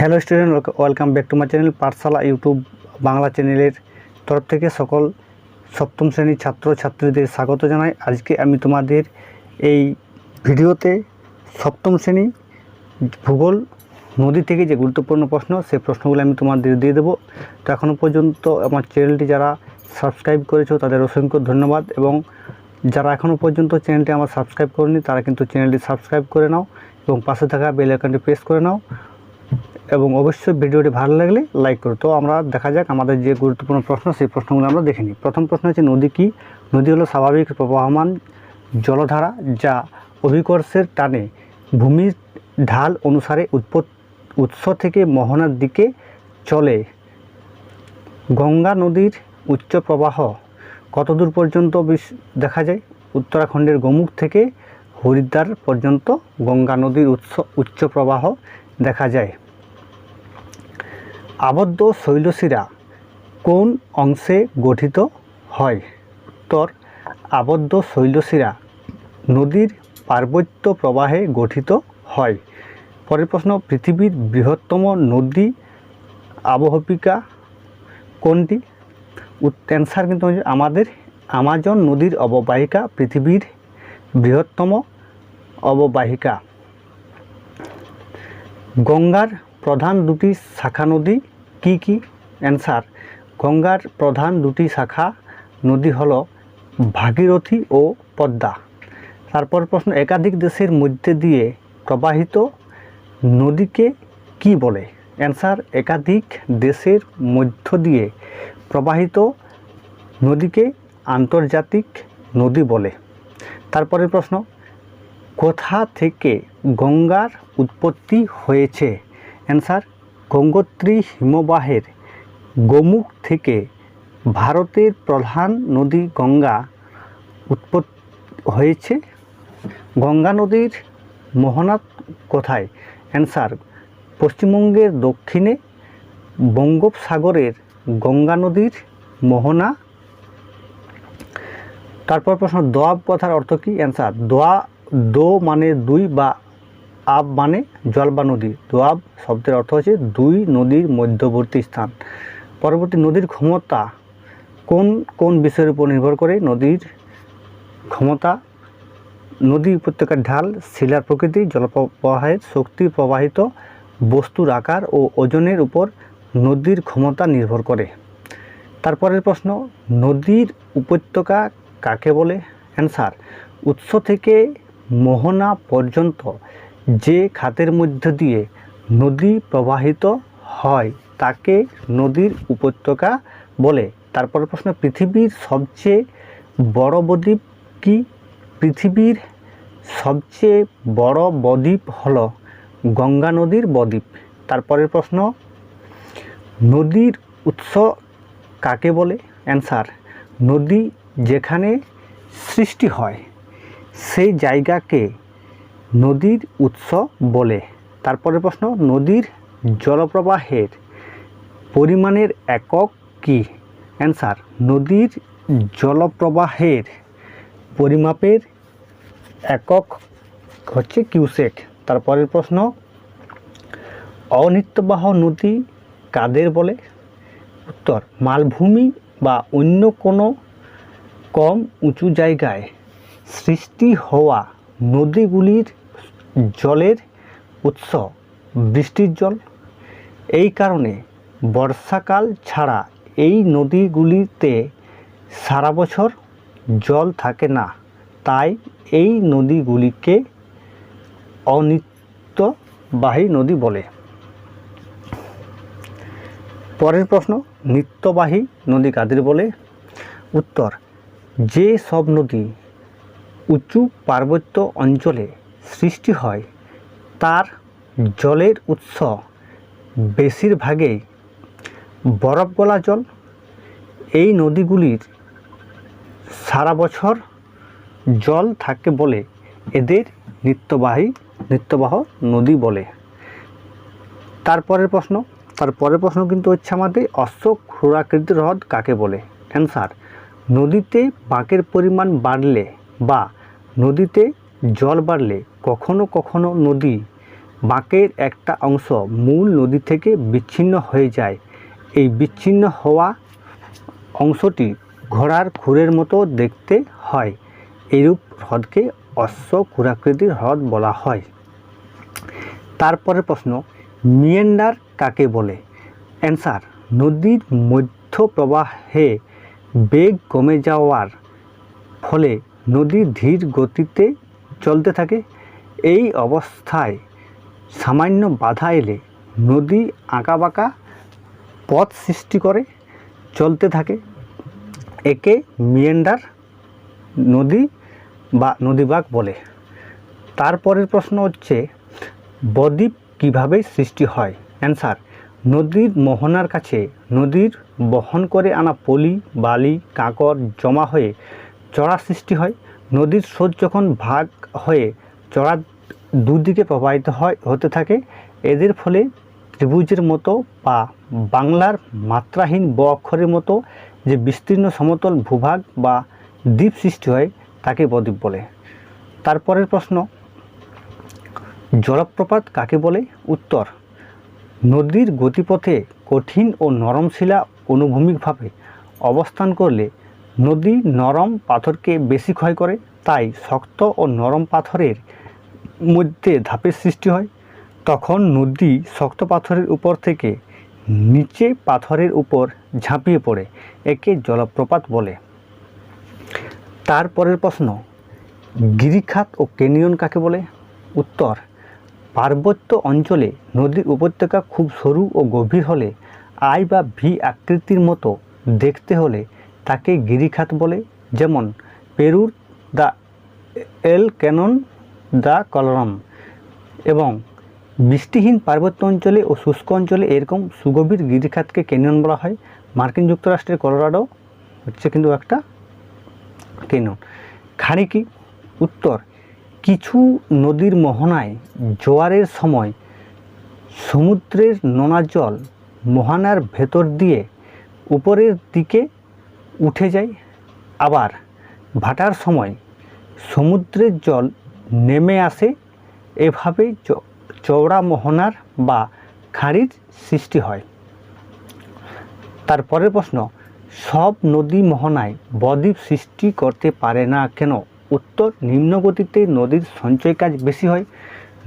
Hello student welcome back to my channel Pathshala YouTube Bangla চ্যানেলের তরফ থেকে সকল সপ্তম শ্রেণির ছাত্র ছাত্রীদের স্বাগত জানাই। আজকে আমি তোমাদের এই ভিডিওতে সপ্তম শ্রেণি ভূগোল নদী থেকে যে গুরুত্বপূর্ণ প্রশ্ন সেই প্রশ্নগুলো আমি তোমাদের দিয়ে দেবো। তো এখনও পর্যন্ত আমার চ্যানেলটি যারা সাবস্ক্রাইব করেছ, তাদের অসংখ্য ধন্যবাদ এবং যারা এখনও পর্যন্ত চ্যানেলটি আমার সাবস্ক্রাইব করেনি, তারা কিন্তু চ্যানেলটি সাবস্ক্রাইব করে নাও এবং পাশে থাকা বেল আইকনটি প্রেস করে নাও। এবং অবশ্যই ভিডিওটি ভালো লাগলে লাইক করো। তো আমরা দেখা যাক আমাদের যে গুরুত্বপূর্ণ প্রশ্ন, সেই প্রশ্নগুলো আমরা দেখে নিই। প্রথম প্রশ্ন হচ্ছে, নদী কি? নদী হলো স্বাভাবিক প্রবাহমান জলধারা যা অভিকর্ষের টানে ভূমির ঢাল অনুসারে উৎস থেকে মোহনার দিকে চলে। গঙ্গা নদীর উচ্চ প্রবাহ কত দূর পর্যন্ত দেখা যায়? উত্তরাখণ্ডের গোমুখ থেকে হরিদ্বার পর্যন্ত গঙ্গা নদীর উৎস উচ্চ প্রবাহ দেখা যায়। আবদ্ধ শৈলশিরা কোন অংশে গঠিত হয়? উত্তর, আবদ্ধ শৈলশিরা নদীর পার্বত্য প্রবাহে গঠিত হয়। পরের প্রশ্ন, পৃথিবীর বৃহত্তম নদী আবহবিকা কোনটি? অ্যান্সার কিন্তু আমাদের আমাজন নদীর অববাহিকা, পৃথিবীর বৃহত্তম অববাহিকা। গঙ্গার প্রধান দুটি শাখা নদী কি কি? অ্যান্সার গঙ্গার প্রধান দুটি শাখা, নদী হলো ভাগীরথী ও পদ্মা। তারপর প্রশ্ন, একাধিক দেশের মধ্যে দিয়ে প্রবাহিত নদীকে কি বলে? অ্যান্সার একাধিক দেশের মধ্য দিয়ে প্রবাহিত নদীকে আন্তর্জাতিক নদী বলে। তারপরের প্রশ্ন, কোথা থেকে গঙ্গার উৎপত্তি হয়েছে? অ্যান্সার গঙ্গোত্রী হিমবাহের গোমুখ থেকে ভারতের প্রধান নদী গঙ্গা উৎপত্তি হয়েছে। গঙ্গা নদীর মোহনা কোথায়? অ্যান্সার, পশ্চিমবঙ্গের দক্ষিণে বঙ্গোপসাগরের গঙ্গা নদীর মোহনা। তারপর প্রশ্ন দোয়াব কথার অর্থ কী? অ্যান্সার, দোয়া, দো মানে দুই বা আব মানে জল বা নদী দোয়াব শব্দের অর্থ হচ্ছে দুই নদীর মধ্যবর্তী স্থান। পরবর্তী নদীর ক্ষমতা কোন কোন বিষয়ের উপর নির্ভর করে? নদীর ক্ষমতা নদী উপত্যকার ঢাল, শিলার প্রকৃতি, জলপ্রবাহের শক্তি প্রবাহিত বস্তুর আকার ও ওজনের উপর নদীর ক্ষমতা নির্ভর করে। তারপরের প্রশ্ন, নদীর উপত্যকা কাকে বলে? অ্যান্সার, উৎস থেকে মোহনা পর্যন্ত যে খাতের মধ্য দিয়ে নদী প্রবাহিত হয়, তাকে নদীর উপত্যকা বলে। তারপরের প্রশ্ন, পৃথিবীর সবচেয়ে বড় বদ্বীপ কি? পৃথিবীর সবচেয়ে বড় বদ্বীপ হল গঙ্গা নদীর বদ্বীপ। তারপরের প্রশ্ন, নদীর উৎস কাকে বলে? অ্যান্সার, নদী যেখানে সৃষ্টি হয়, সেই জায়গাকে নদীর উৎস বলে। তারপরে প্রশ্ন, নদীর জলপ্রবাহের পরিমাণের একক কি? অ্যান্সার নদীর জলপ্রবাহের পরিমাপের একক হচ্ছে কিউসেক। তারপরের প্রশ্ন, অনিত্যবাহ নদী কাদের বলে? উত্তর, মালভূমি বা অন্য কোনো কম উঁচু জায়গায় সৃষ্টি হওয়া নদীগুলির জলের উৎস, বৃষ্টির জল। এই কারণে বর্ষাকাল ছাড়া এই নদীগুলিতে সারা বছর জল থাকে না। তাই এই নদীগুলিকে অনিত্যবাহী নদী বলে। পরের প্রশ্ন, নিত্যবাহী নদী কাদের বলে? উত্তর, যে সব নদী উঁচু পার্বত্য অঞ্চলে সৃষ্টি হয়, তার জলের উৎস বেশিরভাগেই বরফ গলা জল। এই নদীগুলির সারা বছর জল থাকে বলে এদের নিত্যবাহী, নিত্যবাহ নদী বলে। তারপরের প্রশ্ন তারপরের প্রশ্ন কিন্তু হচ্ছে আমাদের অশোক ক্ষুরাকৃতির হ্রদ কাকে বলে? অ্যান্সার নদীতে বাঁকের পরিমাণ বাড়লে বা নদীতে জল বাড়লে কখনো কখনো নদী বাঁকের একটা অংশ মূল নদী থেকে বিচ্ছিন্ন হয়ে যায়। এই বিচ্ছিন্ন হওয়া অংশটি ঘোড়ার খুরের মতো দেখতে হয়। এরূপ হ্রদকে অশ্ব খুরাকৃতির হ্রদ বলা হয়। তারপরে প্রশ্ন, মিয়েন্ডার কাকে বলে? অ্যান্সার, নদীর মধ্য প্রবাহে বেগ কমে যাওয়ার ফলে নদী ধীর গতিতে চলতে থাকে। এই অবস্থায় সামান্য বাধা এলে নদী আঁকাবাঁকা পথ সৃষ্টি করে, চলতে থাকে। একে মিয়েন্ডার নদী বা নদীবাগ বলে। তারপরের প্রশ্ন হচ্ছে, বদ্বীপ কীভাবে সৃষ্টি হয়? অ্যান্সার, নদীর মোহনার কাছে নদীর বহন করে আনা পলি, বালি, কাঁকর জমা হয়ে চড়া সৃষ্টি হয়। নদীর স্রোত যখন ভাগ হয়ে চড়া দুদিকে প্রবাহিত হয়, হতে থাকে। এদের ফলে ত্রিভুজের মতো বা বাংলার মাত্রাহীন ব অক্ষরের মতো যে বিস্তীর্ণ সমতল ভূভাগ বা দ্বীপ সৃষ্টি হয়, তাকে বদ্বীপ বলে। তারপরের প্রশ্ন, জলপ্রপাত কাকে বলে? উত্তর, নদীর গতিপথে কঠিন ও নরম শিলা অনুভূমিকভাবে অবস্থান করলে নদী নরম পাথরকে বেশি ক্ষয় করে, তাই শক্ত ও নরম পাথরের মধ্যে ধাপের সৃষ্টি হয়, তখন নদী শক্ত পাথরের উপর থেকে নিচে পাথরের উপর ঝাঁপিয়ে পড়ে, একে জলপ্রপাত বলে। তারপরের প্রশ্ন, গিরিখাত ও ক্যানিয়ন কাকে বলে? উত্তর, পার্বত্য অঞ্চলে নদীর উপত্যকা খুব সরু ও গভীর হলে আই বা ভি আকৃতির মতো দেখতে হলে তাকে গিরিখাত বলে। যেমন, পেরুর দ্য এল ক্যানন দ্য কলরম এবং বৃষ্টিহীন পার্বত্য অঞ্চলে ও শুষ্ক অঞ্চলে এরকম সুগভীর গিরিখাতকে ক্যানিয়ন বলা হয়। মার্কিন যুক্তরাষ্ট্রের কলোরাডো হচ্ছে কিন্তু একটা ক্যানিয়ন খাড়ি কি উত্তর, কিছু নদীর মোহনায় জোয়ারের সময় সমুদ্রের নোনা জল মোহনার ভেতর দিয়ে উপরের দিকে উঠে যায়। আবার ভাটার সময় সমুদ্রের জল নেমে আসে এভাবে চ- চওড়া মোহনার বা খাঁড়ির সৃষ্টি হয়। তারপরের প্রশ্ন, সব নদী মোহনায় বদ্বীপ সৃষ্টি করতে পারে না কেন? উত্তর নিম্ন গতিতে নদীর সঞ্চয় কাজ বেশি হয়।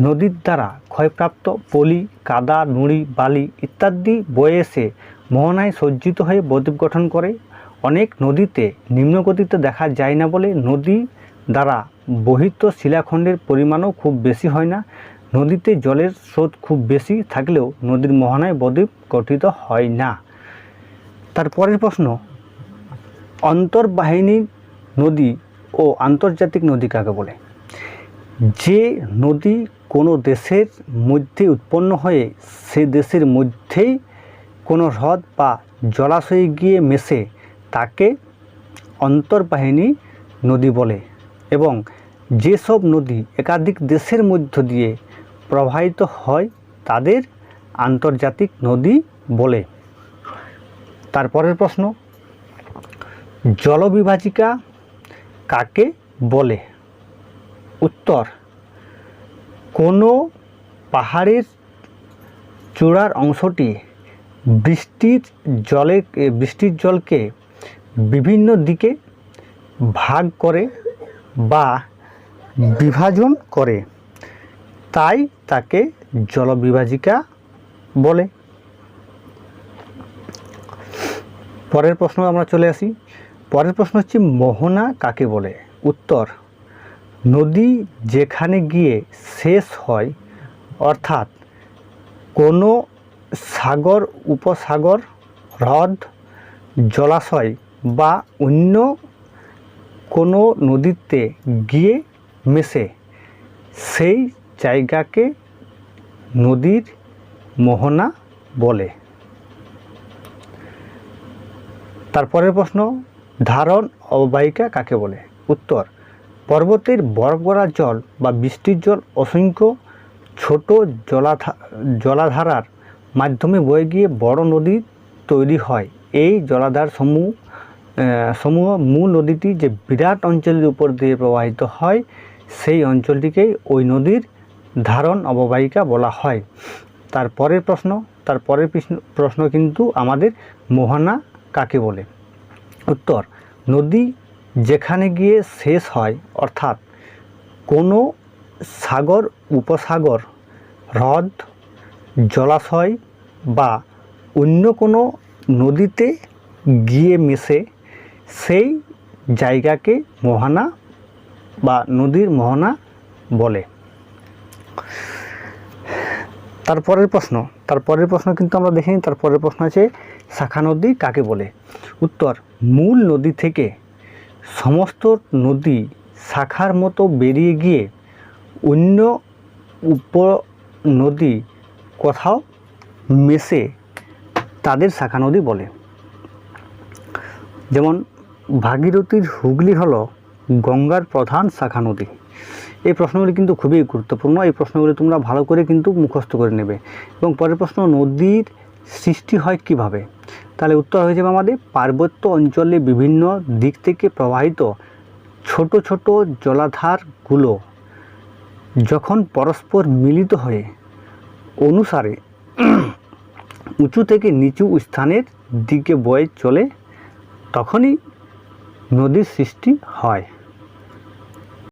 নদীর দ্বারা ক্ষয়প্রাপ্ত পলি, কাদা, নুড়ি, বালি ইত্যাদি বয়ে এসে মোহনায় সজ্জিত হয়ে বদ্বীপ গঠন করে। অনেক নদীতে নিম্ন গতিতে দেখা যায় না বলে নদী দ্বারা বহিত শিলাখণ্ডের পরিমাণও খুব বেশি হয় না। নদীতে জলের স্রোত খুব বেশি থাকলেও নদীর মোহনায় বদ্বীপ গঠিত হয় না। তারপরের প্রশ্ন, অন্তর্বাহিনী নদী ও আন্তর্জাতিক নদী কাকে বলে? যে নদী কোনো দেশের মধ্যে উৎপন্ন হয়ে সে দেশের মধ্যেই কোনো হ্রদ বা জলাশয়ে গিয়ে মেশে তাকে অন্তর্বাহিনী নদী বলে। এবং যেসব নদী একাধিক দেশের মধ্য দিয়ে প্রবাহিত হয়, তাদের আন্তর্জাতিক নদী বলে। তারপরের প্রশ্ন, জলবিভাজিকা কাকে বলে? উত্তর, কোনো পাহাড়ের চূড়ার অংশটি বৃষ্টির জলে, বৃষ্টির জলকে বিভিন্ন দিকে ভাগ করে বা বিভাজন করে, তাই তাকে জলবিভাজিকা বলে। পরের প্রশ্ন আমরা চলে আসি। পরের প্রশ্ন হচ্ছে, মোহনা কাকে বলে? উত্তর, নদী যেখানে গিয়ে শেষ হয়, অর্থাৎ কোনো সাগর, উপসাগর, হ্রদ, জলাশয় বা অন্য কোনো নদীতে গিয়ে মেশে, সেই জায়গাকে নদীর মোহনা বলে। তারপরের প্রশ্ন, ধারণ অববাহিকা কাকে বলে? উত্তর, পর্বতের বরফ গড়া জল বা বৃষ্টির জল অসংখ্য ছোট জলাধা, জলাধারার মাধ্যমে বয়ে গিয়ে বড় নদী তৈরি হয়। এই জলাধার সমূহ মূল নদীটি যে বিরাট অঞ্চলের উপর দিয়ে প্রবাহিত হয়, সেই অঞ্চলটিকেই ওই নদীর ধারণ অববাহিকা বলা হয়। তার পরের প্রশ্ন, তার পরের প্রশ্ন কিন্তু আমাদের মোহনা কাকে বলে? উত্তর, নদী যেখানে গিয়ে শেষ হয়, অর্থাৎ কোনো সাগর, উপসাগর, হ্রদ, জলাশয় বা অন্য কোনো নদীতে গিয়ে মিশে সেই জায়গাকে মোহনা বা নদীর মোহনা বলে। তারপরের প্রশ্ন তারপরের প্রশ্ন কিন্তু আমরা দেখিনি, তারপরের প্রশ্ন আছে শাখা নদী কাকে বলে? উত্তর, মূল নদী থেকে সমস্ত নদী শাখার মতো বেরিয়ে গিয়ে অন্য উপ নদী কোথাও মেশে তাদের শাখা নদী বলে। যেমন ভাগীরথীর হুগলি হলো গঙ্গার প্রধান শাখা নদী। এই প্রশ্নগুলি কিন্তু খুবই গুরুত্বপূর্ণ। এই প্রশ্নগুলি তোমরা ভালো করে কিন্তু মুখস্থ করে নেবে। এবং পরের প্রশ্ন, নদীর সৃষ্টি হয় কীভাবে? তাহলে উত্তর হয়ে যাবে আমাদের পার্বত্য অঞ্চলে বিভিন্ন দিক থেকে প্রবাহিত ছোট ছোট জলাধারগুলো যখন পরস্পর মিলিত হয়ে অনুসারে উঁচু থেকে নিচু স্থানের দিকে বয়ে চলে, তখনই নদীর সৃষ্টি হয়।